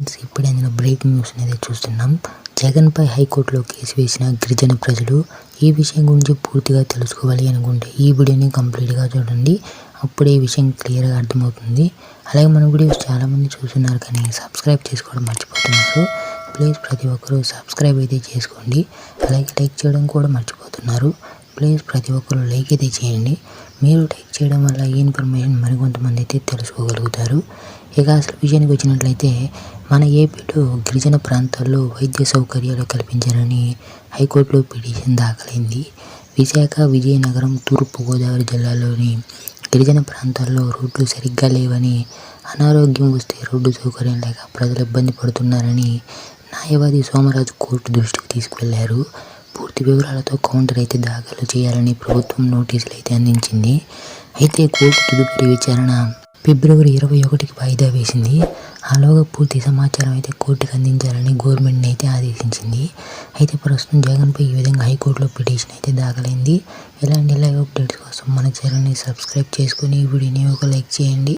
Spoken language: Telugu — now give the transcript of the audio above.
ఇప్పుడు ఇప్పుడే నేను బ్రేకింగ్ న్యూస్ అనేది చూస్తున్నాం. జగన్ పై హైకోర్టులో కేసు వేసిన గిరిజన ప్రజలు ఈ విషయం గురించి పూర్తిగా తెలుసుకోవాలి అనుకుంటే ఈ వీడియోని కంప్లీట్గా చూడండి. అప్పుడే ఈ విషయం క్లియర్గా అర్థమవుతుంది. అలాగే మన వీడియోస్ చాలా మంది చూస్తున్నారు కానీ సబ్స్క్రైబ్ చేసుకోవడం మర్చిపోతున్నారు. ప్లీజ్ ప్రతి ఒక్కరూ సబ్స్క్రైబ్ అయితే చేసుకోండి. అలాగే లైక్ చేయడం కూడా మర్చిపోతున్నారు. ప్లీజ్ ప్రతి ఒక్కరు లైక్ అయితే చేయండి. మీరు లైక్ చేయడం వల్ల ఈ ఇన్ఫర్మేషన్ మరికొంతమంది అయితే తెలుసుకోగలుగుతారు. ఇక అసలు విషయానికి వచ్చినట్లయితే మన ఏపీలో గిరిజన ప్రాంతాల్లో వైద్య సౌకర్యాలు కల్పించాలని హైకోర్టులో పిటిషన్ దాఖలైంది. విశాఖ విజయనగరం తూర్పుగోదావరి జిల్లాలోని గిరిజన ప్రాంతాల్లో రోడ్లు సరిగ్గా లేవని అనారోగ్యం వస్తే రోడ్డు సౌకర్యం లేక ప్రజలు ఇబ్బంది పడుతున్నారని న్యాయవాది సోమరాజు కోర్టు దృష్టికి తీసుకువెళ్ళారు పూర్తి వివరాలతో కౌంటర్ అయితే దాఖలు చేయాలని ప్రభుత్వం నోటీసులు అయితే అందించింది. అయితే కోర్టు తదుపరి విచారణ ఫిబ్రవరి ఇరవై ఒకటికి వాయిదా వేసింది. ఆలోగా పూర్తి సమాచారం అయితే కోర్టుకు అందించాలని గవర్నమెంట్ని అయితే ఆదేశించింది. అయితే ప్రస్తుతం జగన్పై ఈ విధంగా హైకోర్టులో పిటిషన్ అయితే దాఖలైంది. ఇలాంటి లైవ్ అప్డేట్స్ కోసం మన ఛానల్ని సబ్స్క్రైబ్ చేసుకుని ఈ వీడియోని ఒక లైక్ చేయండి.